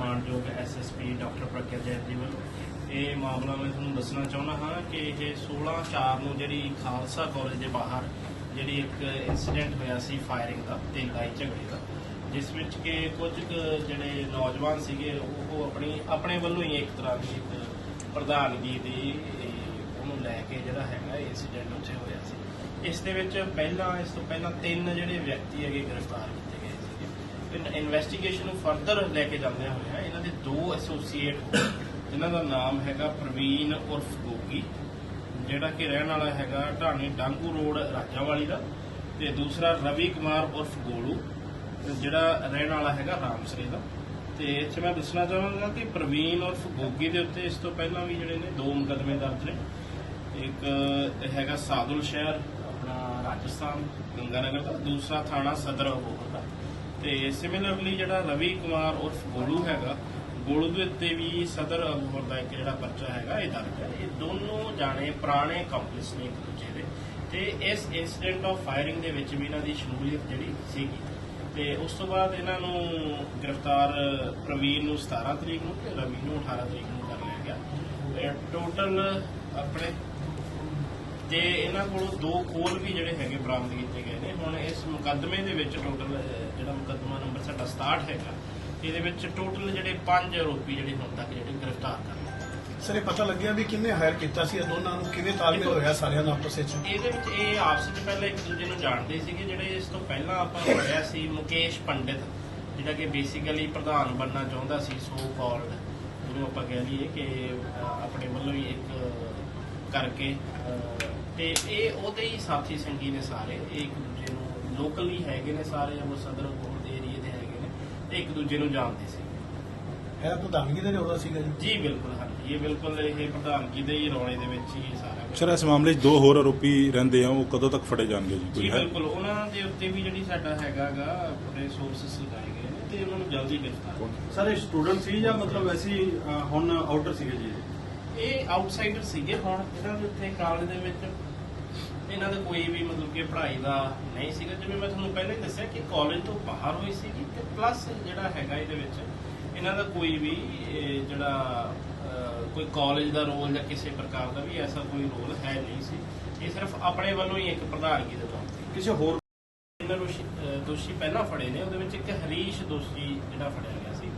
ਮਾਨਯੋਗ SSP doctor Pragya Jain ਜੀ ਵੱਲੋਂ। ਇਹ ਮਾਮਲਾ ਮੈਂ ਤੁਹਾਨੂੰ ਦੱਸਣਾ ਚਾਹੁੰਦਾ ਹਾਂ ਕਿ ਇਹ 16 4 ਨੂੰ ਜਿਹੜੀ ਖਾਲਸਾ ਕਾਲਜ ਦੇ ਬਾਹਰ ਜਿਹੜੀ ਇੱਕ ਇਨਸੀਡੈਂਟ ਹੋਇਆ ਸੀ ਫਾਇਰਿੰਗ ਦਾ ਤੇ ਲੜਾਈ ਝਗੜੇ ਦਾ, ਜਿਸ ਵਿੱਚ ਕਿ ਕੁਝ ਕੁ ਜਿਹੜੇ ਨੌਜਵਾਨ ਸੀਗੇ, ਉਹ ਆਪਣੀ, ਆਪਣੇ ਵੱਲੋਂ ਹੀ ਇੱਕ ਤਰ੍ਹਾਂ ਦੀ ਇੱਕ ਪ੍ਰਧਾਨਗੀ ਦੀ ਉਹਨੂੰ ਲੈ ਕੇ ਜਿਹੜਾ ਹੈਗਾ ਇਨਸੀਡੈਂਟ ਉੱਥੇ ਹੋਇਆ ਸੀ। ਇਸ ਦੇ ਵਿੱਚ ਪਹਿਲਾਂ, ਇਸ ਤੋਂ ਪਹਿਲਾਂ ਤਿੰਨ ਜਿਹੜੇ ਵਿਅਕਤੀ ਹੈਗੇ ਗ੍ਰਿਫਤਾਰ ਕੀਤੇ ਗਏ ਸੀਗੇ। ਇਨਵੈਸਟੀਗੇਸ਼ਨ ਨੂੰ ਫਰਦਰ ਲੈ ਕੇ ਜਾਂਦੇ ਹੋਏ ਇਹਨਾਂ ਦੇ ਦੋ ਐਸੋਸੀਏਟ ਜਿਨ੍ਹਾਂ ਦਾ ਨਾਮ ਹੈਗਾ ਪ੍ਰਵੀਨ ਉਰਫ ਗੋਗੀ ਜਿਹੜਾ ਕਿ ਰਹਿਣ ਵਾਲਾ ਹੈਗਾ ਢਾਣੀ ਡਾਂਗੂ ਰੋਡ ਰਾਜਾਵਾਲੀ ਦਾ ਤੇ ਦੂਸਰਾ ਰਵੀ ਕੁਮਾਰ ਉਰਫ ਗੋਲੂ ਜਿਹੜਾ ਰਹਿਣ ਵਾਲਾ ਹੈਗਾ ਰਾਮਸਰੇ ਦਾ। ਤੇ ਇੱਥੇ ਮੈਂ ਦੱਸਣਾ ਚਾਹਾਂਗਾ ਕਿ ਪ੍ਰਵੀਨ ਉਰਫ ਗੋਗੀ ਦੇ ਉੱਤੇ ਇਸ ਤੋਂ ਪਹਿਲਾਂ ਵੀ ਜਿਹੜੇ ਨੇ ਦੋ ਮੁਕੱਦਮੇ ਦਰਜ ਨੇ। ਇੱਕ ਹੈਗਾ ਸਾਦੁਲ ਸ਼ਹਿਰ, ਆਪਣਾ ਰਾਜਸਥਾਨ, ਗੰਗਾਨਗਰ ਦਾ, ਦੂਸਰਾ ਥਾਣਾ ਸਦਰ ਅਬੋਹਰ ਦਾ। ਤੇ ਸਿਮਿਲਰਲੀ ਜਿਹੜਾ ਰਵੀ ਕੁਮਾਰ ਉਰਫ ਗੋਲੂ ਹੈਗਾ ਗੋਲੂ ਦੇ ਉੱਤੇ ਵੀ ਸਦਰ ਅਬੋਹਰ ਦਾ ਇੱਕ ਜਿਹੜਾ ਪਰਚਾ ਹੈਗਾ, ਇਹ ਦਰਜ ਹੈ। ਇਹ ਦੋਨੋਂ ਜਾਣੇ ਪੁਰਾਣੇ ਕੰਪਲਿਸ ਨੇ ਇੱਕ ਦੂਜੇ ਦੇ। ਤੇ ਇਸ ਇਨਸੀਡੈਂਟ ਆਫ ਫਾਇਰਿੰਗ ਦੇ ਵਿੱਚ ਵੀ ਇਹਨਾਂ ਦੀ ਸ਼ਮੂਲੀਅਤ ਜਿਹੜੀ ਸੀਗੀ। ਤੇ ਉਸ ਤੋਂ ਬਾਅਦ ਇਹਨਾਂ ਨੂੰ ਗ੍ਰਿਫਤਾਰ ਪ੍ਰਵੀਨ ਨੂੰ 17 ਤਰੀਕ ਨੂੰ ਤੇ ਰਵੀ ਨੂੰ 18 ਤਰੀਕ ਨੂੰ ਕਰ ਲਿਆ ਗਿਆ। ਟੋਟਲ ਆਪਣੇ ਤੇ ਇਹਨਾਂ ਕੋਲੋਂ ਦੋ ਖੋਲ ਵੀ ਜਿਹੜੇ ਹੈਗੇ ਬਰਾਮਦ ਕੀਤੇ ਗਏ ਨੇ। ਹੁਣ ਇਸ ਮੁਕੱਦਮੇ ਦੇ ਵਿੱਚ ਟੋਟਲ ਜਿਹੜਾ ਮੁਕੱਦਮਾ ਨੰਬਰ ਸਾਡਾ 67 ਹੈਗਾ ਇਹਦੇ ਵਿੱਚ ਟੋਟਲ ਜਿਹੜੇ ਪੰਜ ਆਰੋਪੀ ਜਿਹੜੇ ਹੁਣ ਤੱਕ ਜਿਹੜੇ ਗ੍ਰਿਫਤਾਰ ਕਰ ਲਏ। ਸਰ ਇਹ ਪਤਾ ਲੱਗਿਆ ਵੀ ਕਿੰਨੇ ਹਾਇਰ ਕੀਤਾ ਸੀ ਇਹ ਦੋਨਾਂ ਨੂੰ ਕਿਵੇਂ ਤਾਲਮੇਲ ਹੋਇਆ ਸਾਰਿਆਂ ਦਾ ਆਪਸ ਵਿੱਚ? ਇਹਦੇ ਵਿੱਚ ਇਹ ਆਪਸ ਵਿੱਚ ਪਹਿਲਾਂ ਇੱਕ ਦੂਜੇ ਨੂੰ ਜਾਣਦੇ ਸੀਗੇ ਜਿਹੜੇ ਇਸ ਤੋਂ ਪਹਿਲਾਂ ਆਪਾਂ ਪੜਿਆ ਸੀ ਮੁਕੇਸ਼ ਪੰਡਿਤ ਜਿਹੜਾ ਕਿ ਬੇਸਿਕਲੀ ਪ੍ਰਧਾਨ ਬਣਨਾ ਚਾਹੁੰਦਾ ਸੀ ਸੋ ਕਾਲਡ ਜਿਹਨੂੰ ਆਪਾਂ ਕਹਿ ਲਈਏ ਕਿ ਆਪਣੇ ਵੱਲੋਂ ਹੀ ਇੱਕ ਕਰਕੇ ਤੇ ਇਹ ਉਹਦੇ ਹੀ ਸਾਥੀ ਸੰਗੀ ਨੇ ਸਾਰੇ ਇੱਕ ਦੂਜੇ ਨੂੰ ਲੋਕਲੀ ਹੈਗੇ ਨੇ ਸਾਰੇ ਉਹ ਸਦਰ ਕੋਲ ਦੇ ਤੇ ਇੱਕ ਦੂਜੇ ਨੂੰ ਜਾਣਦੇ ਸੀ। ਇਹ ਪ੍ਰਧਾਨਗੀ ਦਾ ਰੋਲਾ ਸੀਗਾ ਜੀ। ਜੀ ਬਿਲਕੁਲ ਹਾਂਜੀ। ਇਹ ਬਿਲਕੁਲ ਇਹ ਪ੍ਰਧਾਨਗੀ ਦੇ ਹੀ ਰੌਲੇ ਦੇ ਵਿੱਚ ਹੀ ਸਾਰਾ ਇਸ ਮਾਮਲੇ 'ਚ ਦੋ ਹੋਰ ਆਰੋਪੀ ਰਹਿੰਦੇ ਆ ਉਹ ਕਦੋਂ ਤੱਕ ਫੜੇ ਜਾਣਗੇ ਜੀ? ਜੀ ਕੋਈ ਹੈ? ਬਿਲਕੁਲ। ਉਹਨਾਂ ਦੇ ਉੱਤੇ ਵੀ ਜਿਹੜੀ ਸਾਡਾ ਹੈਗਾਗਾ ਆਪਣੇ ਸੋਰਸਸ ਲਗਾਏ ਗਏ ਨੇ ਤੇ ਉਹਨਾਂ ਨੂੰ ਜਲਦੀ ਗ੍ਰਿਫਤਾਰ ਸਰ ਇਹ ਸਟੂਡੈਂਟ ਸੀ ਜਾਂ ਮਤਲਬ ਵੈਸੇ ਹੀ ਅਹ, ਹੁਣ ਆਊਟਰ ਸੀਗੇ ਜੀ? ਇਹ? ਇਹ ਆਊਟਸਾਈਡਰ ਸੀਗੇ ਹੁਣ। ਇਹਨਾਂ ਦੇ ਉੱਤੇ ਕਾਲਜ ਦੇ ਵਿੱਚ ਇਹਨਾਂ ਦਾ ਕੋਈ ਵੀ ਮਤਲਬ ਕਿ ਪੜ੍ਹਾਈ ਦਾ ਨਹੀਂ ਸੀਗਾ। ਜਿਵੇਂ ਮੈਂ ਤੁਹਾਨੂੰ ਪਹਿਲਾਂ ਹੀ ਦੱਸਿਆ ਕਿ ਕਾਲਜ ਤੋਂ ਬਾਹਰ ਹੋਈ ਸੀਗੀ ਤੇ ਪਲੱਸ ਜਿਹੜਾ ਹੈਗਾ ਇਹਦੇ ਵਿੱਚ, ਇਹਨਾਂ ਦਾ ਕੋਈ ਵੀ ਜਿਹੜਾ ਕੋਈ ਕਾਲਜ ਦਾ ਰੋਲ ਜਾਂ ਕਿਸੇ ਪ੍ਰਕਾਰ ਦਾ ਵੀ ਐਸਾ ਕੋਈ ਰੋਲ ਹੈ ਨਹੀਂ ਸੀ। ਇਹ ਸਿਰਫ ਆਪਣੇ ਵੱਲੋਂ ਹੀ ਇੱਕ ਪ੍ਰਧਾਨਗੀ ਦੇ ਤੌਰ ਤੇ। ਕਿਸੇ ਹੋਰ ਇਹਨਾਂ ਨੂੰ ਦੋਸ਼ੀ ਪਹਿਲਾਂ ਫੜੇ ਨੇ, ਉਹਦੇ ਵਿੱਚ ਇੱਕ ਹਰੀਸ਼ ਦੋਸ਼ੀ ਜਿਹੜਾ ਫੜਿਆ ਗਿਆ ਸੀ।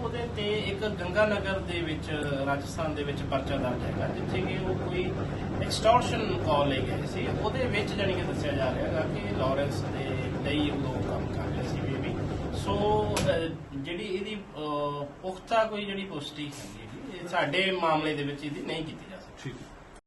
ਉਹਦੇ ਤੇ ਇੱਕ ਗੰਗਾ ਨਗਰ ਦੇ ਵਿੱਚ, ਰਾਜਸਥਾਨ ਦੇ ਵਿੱਚ ਪਰਚਾ ਦਰਜ ਹੈਗਾ, ਜਿੱਥੇ ਕਿ ਉਹ ਕੋਈ ਐਕਸਟੋਰਸ਼ਨ ਕਾਲ ਲੈ ਗਏ ਸੀ। ਉਹਦੇ ਵਿੱਚ ਜਾਣੀ ਕਿ ਦੱਸਿਆ ਜਾ ਰਿਹਾ ਹੈਗਾ ਕਿ ਲਾਰੈਂਸ ਦੇ ਲਈ ਉਦੋਂ ਕੰਮ ਕਰ ਰਿਹਾ ਸੀ ਬੇਬੀ ਸੋ ਜਿਹੜੀ ਇਹਦੀ ਪੁਖਤਾ ਕੋਈ ਜਿਹੜੀ ਪੁਸ਼ਟੀ ਹੈਗੀ ਸਾਡੇ ਮਾਮਲੇ ਦੇ ਵਿੱਚ ਇਹਦੀ ਨਹੀਂ ਕੀਤੀ ਜਾ ਸਕਦੀ। ਠੀਕ।